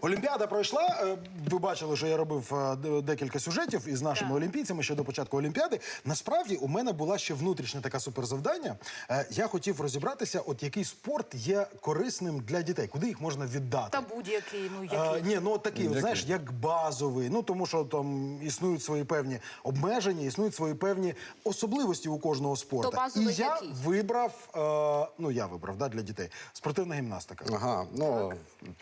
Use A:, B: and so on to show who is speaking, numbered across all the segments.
A: Олімпіада пройшла. е, Ви бачили, що я робив е, декілька сюжетів із нашими олімпійцями ще до початку Олімпіади. Насправді у мене була ще внутрішня така суперзавдання. Е, Я хотів розібратися, от який спорт є корисним для дітей, куди їх можна віддати.
B: Та будь-який, ну який.
A: ні, ну от такий, от, знаєш, як базовий. Ну тому що там існують свої певні обмеження, існують свої певні особливості у кожного спорту.
B: То базовий
A: І я
B: який?
A: вибрав, е, ну я вибрав да, для дітей спортивна гімнастика.
C: Ага, ну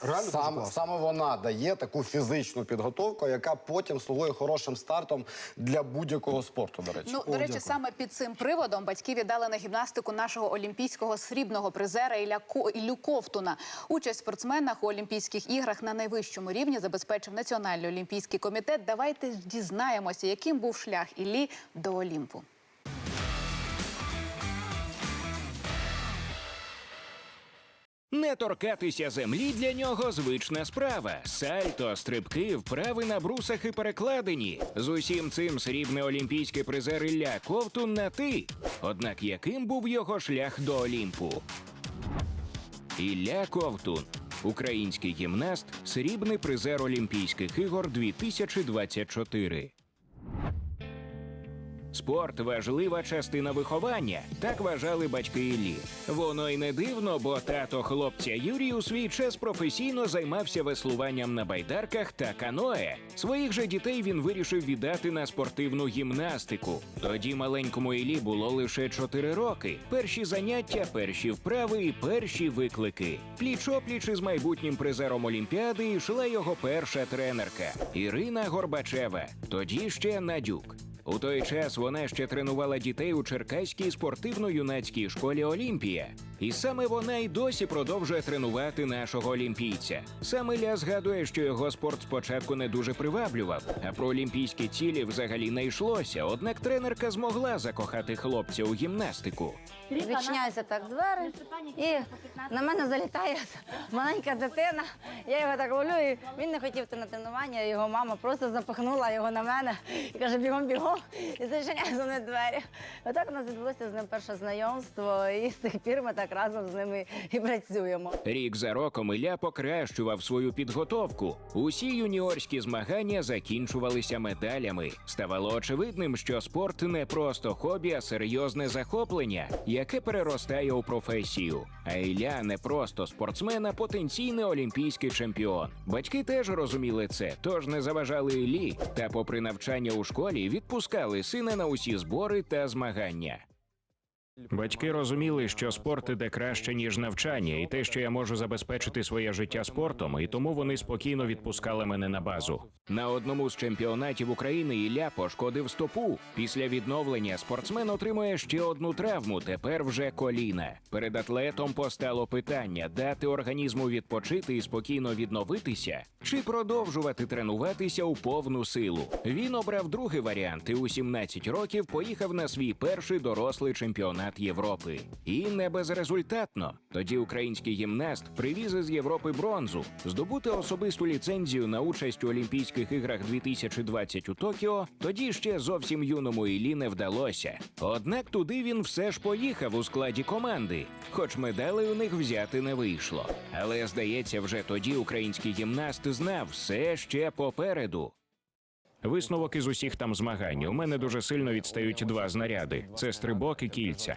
A: Реально
C: сам, саме вона дає таку фізичну підготовку, яка потім слугує хорошим стартом для будь-якого спорту. До речі,
B: Ну,
A: О,
B: до речі,
A: дякую.
B: саме під цим приводом батьки віддали на гімнастику нашого олімпійського срібного призера Ілля Ко- Іллю Ковтуна. Участь в спортсменах у Олімпійських іграх на найвищому рівні забезпечив Національний олімпійський комітет. Давайте дізнаємося, яким був шлях Іллі до Олімпу.
D: Не торкатися землі для нього звична справа. Сальто, стрибки, вправи на брусах і перекладині. З усім цим срібний олімпійський призер Ілля Ковтун на ти. Однак яким був його шлях до Олімпу? Ілля Ковтун, український гімнаст, срібний призер Олімпійських ігор 2024. Спорт важлива частина виховання, так вважали батьки Іллі. Воно й не дивно, бо тато хлопця Юрій у свій час професійно займався веслуванням на байдарках та каное. Своїх же дітей він вирішив віддати на спортивну гімнастику. Тоді маленькому Іллі було лише 4 роки. Перші заняття, перші вправи і перші виклики. Пліч-опліч із майбутнім призером Олімпіади йшла його перша тренерка Ірина Горбачева. Тоді ще Надюк. У той час вона ще тренувала дітей у Черкаській спортивно-юнацькій школі Олімпія. І саме вона й досі продовжує тренувати нашого олімпійця. Саме Ля згадує, що його спорт спочатку не дуже приваблював, а про олімпійські цілі взагалі не йшлося. Однак тренерка змогла закохати хлопця у гімнастику.
E: Відчиняються так двері, і на мене залітає маленька дитина. Я його так ловлю, і він не хотів на тренування. Його мама просто запихнула його на мене і каже, бігом, бігом, і зачиняє за мною двері. Отак у нас відбулося з ним перше знайомство, і з тих пір ми так разом з ними і працюємо.
D: Рік за роком Ілля покращував свою підготовку. Усі юніорські змагання закінчувалися медалями. Ставало очевидним, що спорт не просто хобі, а серйозне захоплення, яке переростає у професію. А Ілля не просто спортсмен, а потенційний олімпійський чемпіон. Батьки теж розуміли це, тож не заважали Іллі, та, попри навчання у школі, відпускали сина на усі збори та змагання. Батьки розуміли, що спорт іде краще ніж навчання, і те, що я можу забезпечити своє життя спортом, і тому вони спокійно відпускали мене на базу. На одному з чемпіонатів України Ілля пошкодив стопу. Після відновлення спортсмен отримує ще одну травму. Тепер вже коліна. Перед атлетом постало питання дати організму відпочити і спокійно відновитися, чи продовжувати тренуватися у повну силу. Він обрав другий варіант і у 17 років поїхав на свій перший дорослий чемпіонат Європи. І не безрезультатно. Тоді український гімнаст привіз із Європи бронзу. Здобути особисту ліцензію на участь у Олімпійських іграх 2020 у Токіо тоді ще зовсім юному Іллі не вдалося. Однак туди він все ж поїхав у складі команди, хоч медалей у них взяти не вийшло. Але здається, вже тоді український гімнаст знав все ще попереду. Висновок із усіх там змагань. У мене дуже сильно відстають два знаряди: це стрибок і кільця.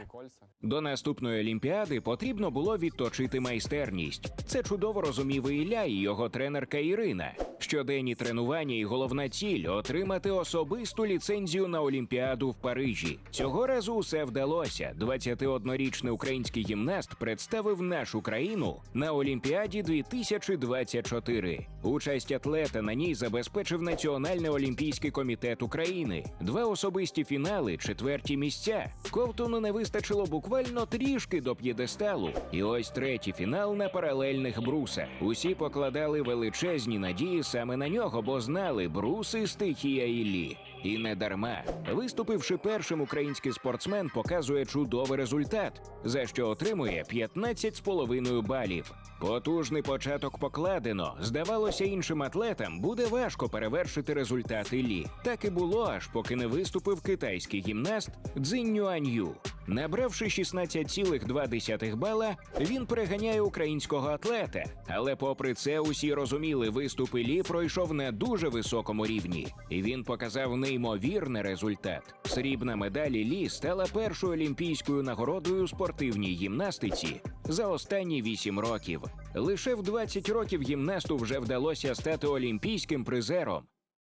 D: До наступної олімпіади потрібно було відточити майстерність. Це чудово розумів і Ілля і його тренерка Ірина. Щоденні тренування і головна ціль отримати особисту ліцензію на Олімпіаду в Парижі. Цього разу усе вдалося. 21-річний український гімнаст представив нашу країну на Олімпіаді 2024. Участь атлета на ній забезпечив Національний олімпійський комітет України. Два особисті фінали, четверті місця. Ковтуну не вистачило буквально трішки до п'єдесталу. І ось третій фінал на паралельних брусах. Усі покладали величезні надії саме на нього, бо знали бруси стихія Іллі. І не дарма. Виступивши першим, український спортсмен показує чудовий результат, за що отримує 15,5 балів. Потужний початок покладено. Здавалося, іншим атлетам буде важко перевершити результат Іллі. Так і було, аж поки не виступив китайський гімнаст Цзинь Юанью. Набравши 16,2 бала, він переганяє українського атлета. Але попри це, усі розуміли, виступ Іллі пройшов на дуже високому рівні, і він показав неймовірний результат. Срібна медаль Лі стала першою олімпійською нагородою у спортивній гімнастиці за останні 8 років. Лише в 20 років гімнасту вже вдалося стати олімпійським призером.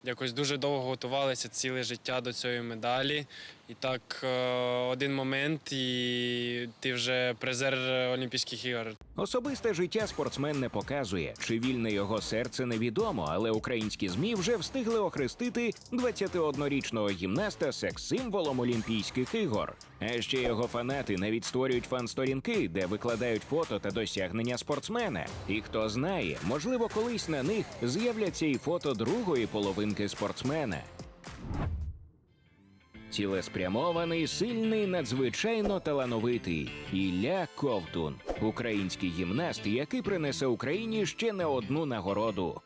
F: Якось дуже довго готувалися ціле життя до цієї медалі. І так, е, один момент, і ти вже призер Олімпійських ігор.
D: Особисте життя спортсмен не показує, чи вільне його серце невідомо, але українські змі вже встигли охрестити 21-річного гімнаста секс-символом Олімпійських ігор. А ще його фанати навіть створюють фан-сторінки, де викладають фото та досягнення спортсмена. І хто знає, можливо, колись на них з'являться і фото другої половинки спортсмена. Цілеспрямований, сильний, надзвичайно талановитий Ілля Ковтун, український гімнаст, який принесе Україні ще не одну нагороду.